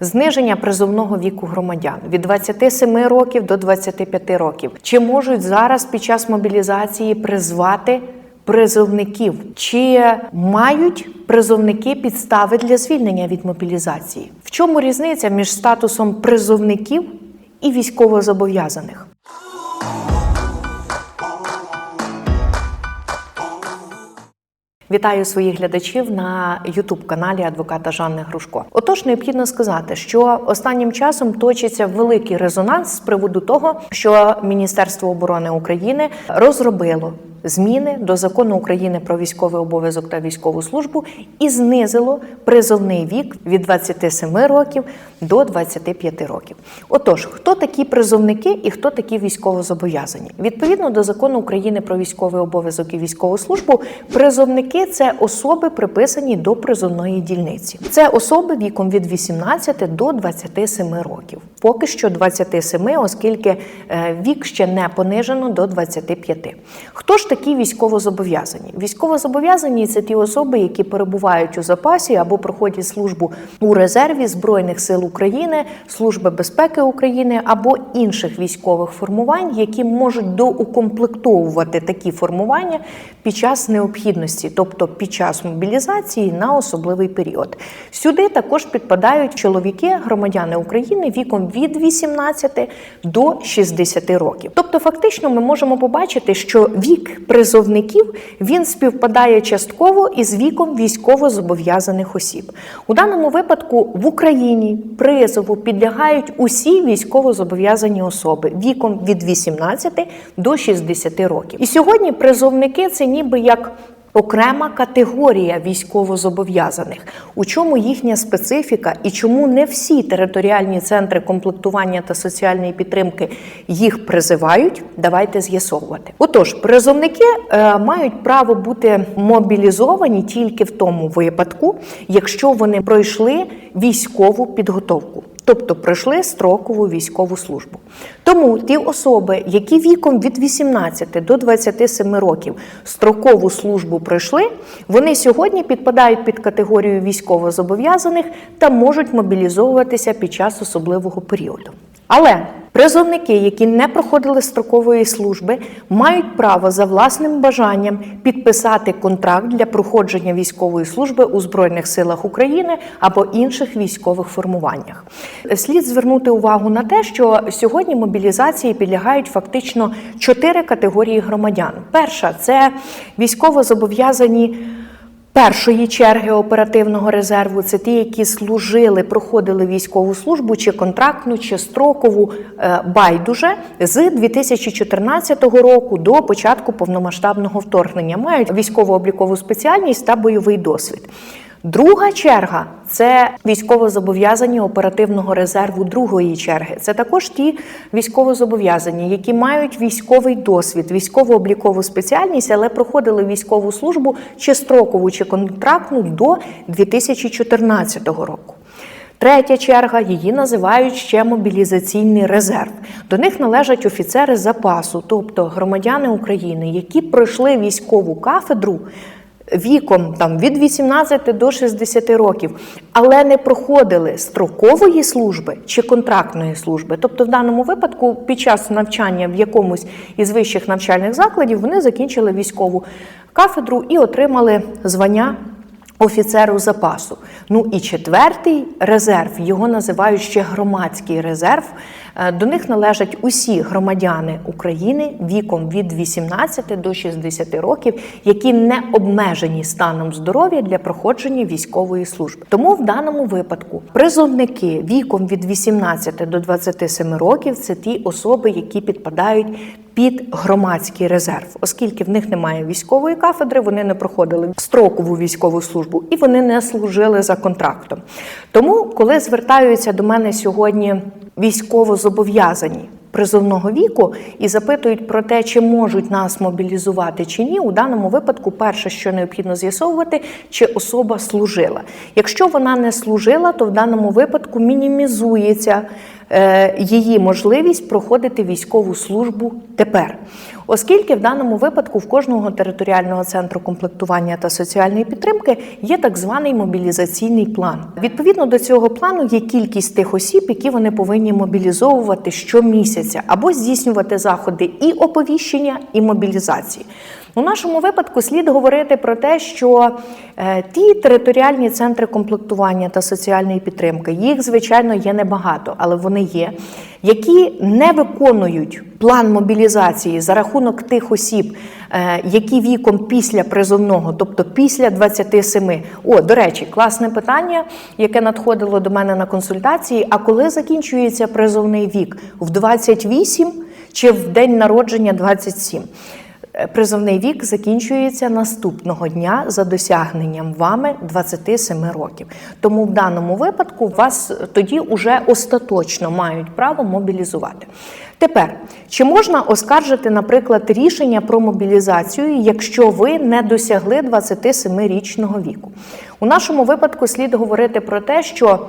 Зниження призовного віку громадян від 27 років до 25 років. Чи можуть зараз під час мобілізації призвати призовників? Чи мають призовники підстави для звільнення від мобілізації? В чому різниця між статусом призовників і військовозобов'язаних? Вітаю своїх глядачів на Ютуб-каналі адвоката Жанни Грушко. Отож, необхідно сказати, що останнім часом точиться великий резонанс з приводу того, що Міністерство оборони України розробило зміни до закону України про військовий обов'язок та військову службу і знизило призовний вік від 27 років до 25 років. Отож, хто такі призовники і хто такі військовозобов'язані? Відповідно до закону України про військовий обов'язок і військову службу, призовники це особи, приписані до призовної дільниці. Це особи віком від 18 до 27 років. Поки що 27, оскільки е, вік ще не понижено до 25. Хто ж такі військовозобов'язані? Військовозобов'язані це ті особи, які перебувають у запасі або проходять службу у резерві Збройних сил України, Служби безпеки України або інших військових формувань, які можуть доукомплектовувати такі формування під час необхідності, тобто під час мобілізації на особливий період. Сюди також підпадають чоловіки, громадяни України віком від 18 до 60 років. Тобто, фактично, ми можемо побачити, що вік призовників він співпадає частково із віком військово-зобов'язаних осіб. У даному випадку в Україні призову підлягають усі військово-зобов'язані особи віком від 18 до 60 років. І сьогодні призовники це ніби як окрема категорія військовозобов'язаних. У чому їхня специфіка і чому не всі територіальні центри комплектування та соціальної підтримки їх призивають? Давайте з'ясовувати. Отож, призовники е, мають право бути мобілізовані тільки в тому випадку, якщо вони пройшли військову підготовку. Тобто пройшли строкову військову службу. Тому ті особи, які віком від 18 до 27 років строкову службу пройшли, вони сьогодні підпадають під категорію військовозобов'язаних та можуть мобілізовуватися під час особливого періоду. Але призовники, які не проходили строкової служби, мають право за власним бажанням підписати контракт для проходження військової служби у Збройних силах України або інших військових формуваннях. Слід звернути увагу на те, що сьогодні мобілізації підлягають фактично чотири категорії громадян. Перша це військовозобов'язані першої черги оперативного резерву це ті, які служили, проходили військову службу, чи контрактну, чи строкову е, байдуже з 2014 року до початку повномасштабного вторгнення. Мають військово-облікову спеціальність та бойовий досвід. Друга черга це військовозобов'язані оперативного резерву другої черги. Це також ті військовозобов'язані, які мають військовий досвід, військово-облікову спеціальність, але проходили військову службу чи строкову, чи контрактну до 2014 року. Третя черга її називають ще мобілізаційний резерв. До них належать офіцери запасу, тобто громадяни України, які пройшли військову кафедру віком там від 18 до 60 років, але не проходили строкової служби чи контрактної служби. Тобто, в даному випадку, під час навчання в якомусь із вищих навчальних закладів вони закінчили військову кафедру і отримали звання. Офіцеру запасу. Ну і четвертий резерв його називають ще громадський резерв. Е, До них належать усі громадяни України віком від 18 до 60 років, які не обмежені станом здоров'я для проходження військової служби. Тому в даному випадку призовники віком від 18 до 27 років це ті особи, які підпадають під громадський резерв, оскільки в них немає військової кафедри, вони не проходили строкову військову службу і вони не служили за контрактом. Тому, коли звертаються до мене сьогодні військовозобов'язані призовного віку і запитують про те, чи можуть нас мобілізувати чи ні, у даному випадку, перше, що необхідно з'ясовувати, чи особа служила. Якщо вона не служила, то в даному випадку мінімізується її можливість проходити військову службу тепер. Оскільки в даному випадку в кожного територіального центру комплектування та соціальної підтримки є так званий мобілізаційний план. Відповідно до цього плану є кількість тих осіб, які вони повинні мобілізовувати щомісяця або здійснювати заходи і оповіщення, і мобілізації. У нашому випадку слід говорити про те, що е, ті територіальні центри комплектування та соціальної підтримки, їх звичайно є небагато, але вони є, які не виконують план мобілізації за рахунок тих осіб, е, які віком після призовного, тобто після 27. О, до речі, класне питання, яке надходило до мене на консультації. А коли закінчується призовний вік? В 28 чи в день народження 27? Призовний вік закінчується наступного дня за досягненням вами 27 років. Тому в даному випадку вас тоді уже остаточно мають право мобілізувати. Тепер, чи можна оскаржити, наприклад, рішення про мобілізацію, якщо ви не досягли 27-річного віку? У нашому випадку слід говорити про те, що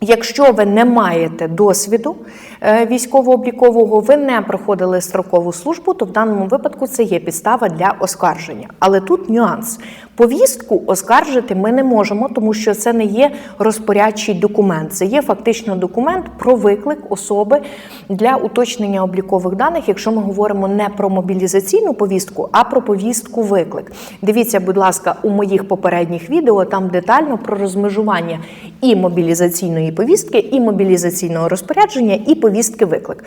Якщо ви не маєте досвіду е, військово-облікового, ви не проходили строкову службу, то в даному випадку це є підстава для оскарження. Але тут нюанс. Повістку оскаржити ми не можемо, тому що це не є розпорядчий документ. Це є фактично документ про виклик особи для уточнення облікових даних, якщо ми говоримо не про мобілізаційну повістку, а про повістку виклик. Дивіться, будь ласка, у моїх попередніх відео там детально про розмежування і мобілізаційної повістки, і мобілізаційного розпорядження, і повістки виклик.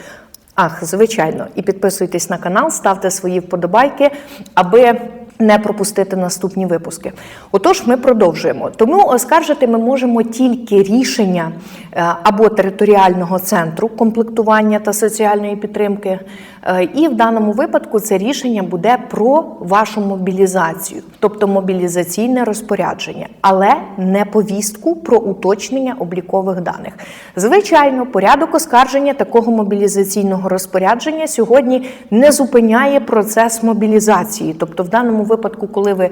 Ах, звичайно, і підписуйтесь на канал, ставте свої вподобайки, аби не пропустити наступні випуски. Отож, ми продовжуємо. Тому оскаржити ми можемо тільки рішення е, або територіального центру комплектування та соціальної підтримки. е, І в даному випадку це рішення буде про вашу мобілізацію, тобто мобілізаційне розпорядження, але не повістку про уточнення облікових даних. Звичайно, порядок оскарження такого мобілізаційного розпорядження сьогодні не зупиняє процес мобілізації. Тобто, в даному випадку, коли ви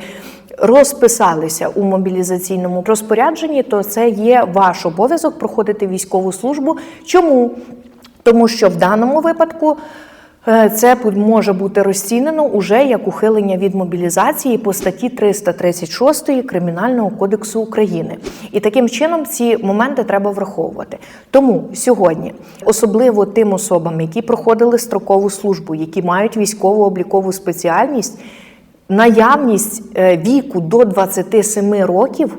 розписалися у мобілізаційному розпорядженні, то це є ваш обов'язок проходити військову службу. Чому? Тому що в даному випадку. е, Це може бути розцінено уже як ухилення від мобілізації по статті 336 Кримінального кодексу України. І таким чином ці моменти треба враховувати. Тому сьогодні, особливо тим особам, які проходили строкову службу, які мають військово облікову спеціальність, наявність е, віку до 27 років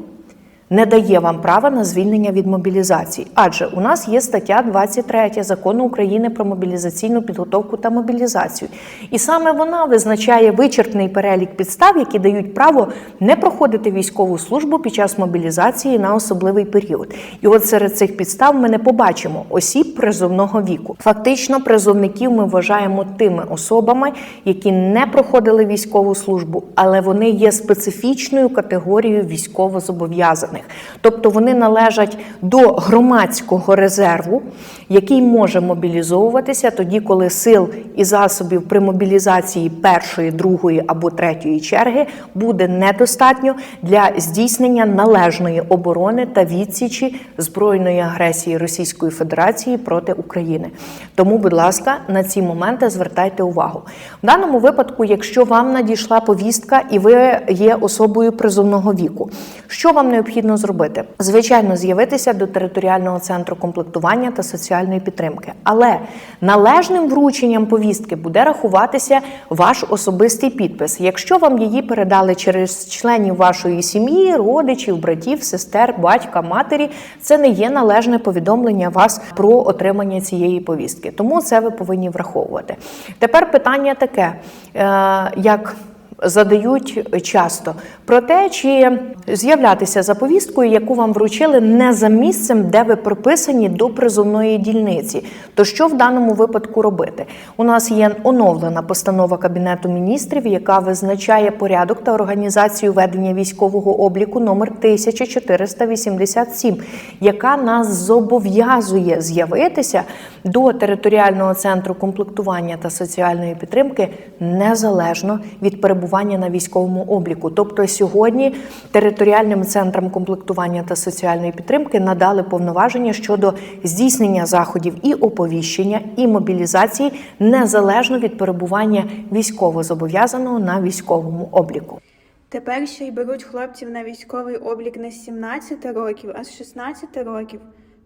не дає вам права на звільнення від мобілізації. Адже у нас є стаття 23 закону України про мобілізаційну підготовку та мобілізацію. І саме вона визначає вичерпний перелік підстав, які дають право не проходити військову службу під час мобілізації на особливий період. І от серед цих підстав ми не побачимо осіб призовного віку. Фактично, призовників ми вважаємо тими особами, які не проходили військову службу, але вони є специфічною категорією військовозобов'язаних. Тобто вони належать до громадського резерву, який може мобілізовуватися тоді, коли сил і засобів при мобілізації першої, другої або третьої черги буде недостатньо для здійснення належної оборони та відсічі збройної агресії Російської Федерації проти України. Тому, будь ласка, на ці моменти звертайте увагу. В даному випадку, якщо вам надійшла повістка і ви є особою призовного віку, що вам необхідно зробити? Звичайно, з'явитися до територіального центру комплектування та соціальної підтримки. Але належним врученням повістки буде рахуватися ваш особистий підпис. Якщо вам її передали через членів вашої сім'ї, родичів, братів, сестер, батька, матері, це не є належне повідомлення вас про отримання цієї повістки. Тому це ви повинні враховувати. Тепер питання таке: е, як задають часто про те, чи з'являтися за повісткою, яку вам вручили не за місцем, де ви прописані до призовної дільниці. То що в даному випадку робити? У нас є оновлена постанова Кабінету міністрів, яка визначає порядок та організацію ведення військового обліку номер 1487, яка нас зобов'язує з'явитися до територіального центру комплектування та соціальної підтримки незалежно від перебування перебування на військовому обліку. Тобто сьогодні територіальним центрам комплектування та соціальної підтримки надали повноваження щодо здійснення заходів і оповіщення, і мобілізації незалежно від перебування військовозобов'язаного на військовому обліку. Тепер ще й беруть хлопців на військовий облік не з 17 років, а з 16 років.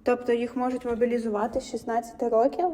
Тобто їх можуть мобілізувати з 16 років?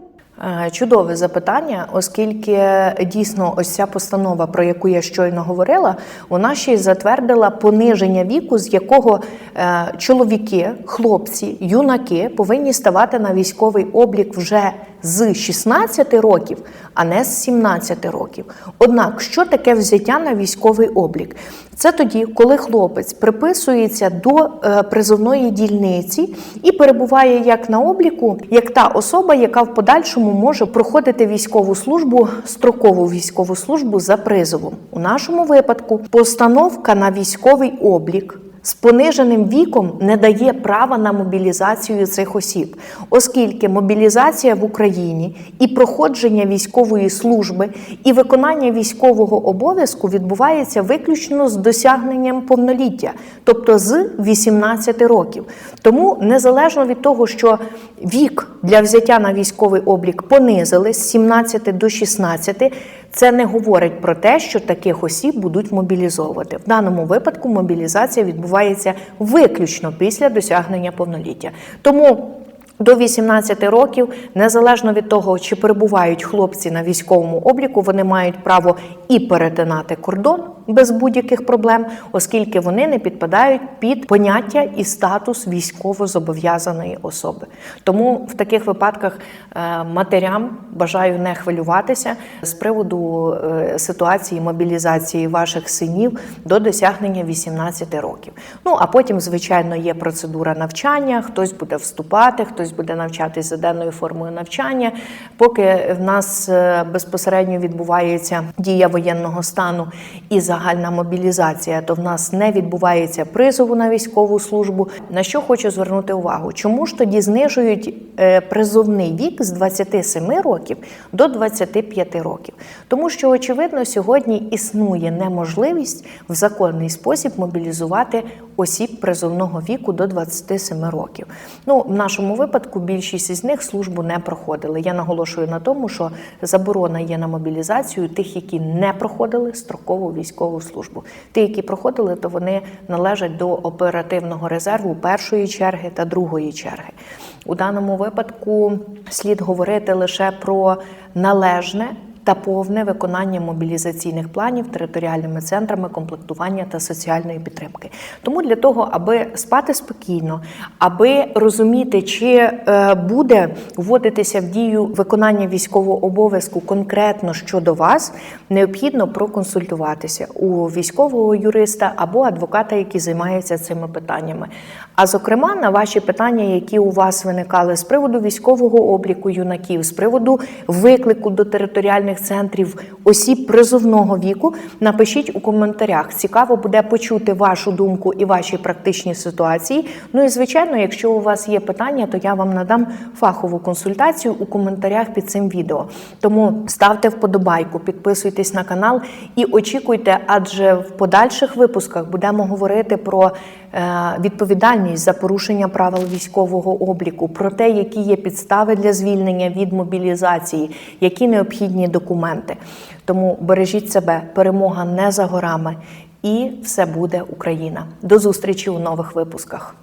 Е, Чудове запитання, оскільки дійсно ось ця постанова, про яку я щойно говорила, вона ще й затвердила пониження віку, з якого е, чоловіки, хлопці, юнаки повинні ставати на військовий облік вже з 16 років, а не з 17 років. Однак, що таке взяття на військовий облік? Це тоді, коли хлопець приписується до е, призовної дільниці і перебуває як на обліку, як та особа, яка в подальшому може проходити військову службу, строкову військову службу за призовом. У нашому випадку постановка на військовий облік. З пониженим віком не дає права на мобілізацію цих осіб, оскільки мобілізація в Україні і проходження військової служби і виконання військового обов'язку відбувається виключно з досягненням повноліття, тобто з 18 років. Тому незалежно від того, що вік для взяття на військовий облік понизили з 17 до 16, це не говорить про те, що таких осіб будуть мобілізовувати. В даному випадку мобілізація відбувається виключно після досягнення повноліття. Тому до 18 років, незалежно від того, чи перебувають хлопці на військовому обліку, вони мають право і перетинати кордон без будь-яких проблем, оскільки вони не підпадають під поняття і статус військово зобов'язаної особи. Тому в таких випадках е, матерям бажаю не хвилюватися з приводу е, ситуації мобілізації ваших синів до досягнення 18 років. Ну а потім, звичайно, є процедура навчання. Хтось буде вступати, хтось буде навчатись за денною формою навчання. Поки в нас е, безпосередньо відбувається дія воєнного стану і загальна мобілізація, то в нас не відбувається призову на військову службу. На що хочу звернути увагу? Чому ж тоді знижують е, призовний вік з 27 років до 25 років? Тому що очевидно сьогодні існує неможливість в законний спосіб мобілізувати осіб призовного віку до 27 років. Ну, в нашому випадку більшість із них службу не проходили. Я наголошую на тому, що заборона є на мобілізацію тих, які не проходили строкову військову службу. Ті, які проходили, то вони належать до оперативного резерву першої черги та другої черги. У даному випадку слід говорити лише про належне та повне виконання мобілізаційних планів територіальними центрами комплектування та соціальної підтримки. Тому для того, аби спати спокійно, аби розуміти, чи е, буде вводитися в дію виконання військового обов'язку конкретно щодо вас, необхідно проконсультуватися у військового юриста або адвоката, які займаються цими питаннями. А зокрема, на ваші питання, які у вас виникали з приводу військового обліку юнаків, з приводу виклику до територіальних центрів осіб призовного віку, напишіть у коментарях. Цікаво буде почути вашу думку і ваші практичні ситуації. Ну і звичайно, якщо у вас є питання, то я вам надам фахову консультацію у коментарях під цим відео. Тому ставте вподобайку, підписуйтесь на канал і очікуйте, адже в подальших випусках будемо говорити про відповідальність за порушення правил військового обліку, про те, які є підстави для звільнення від мобілізації, які необхідні документи. Тому бережіть себе, перемога не за горами, і все буде Україна. До зустрічі у нових випусках.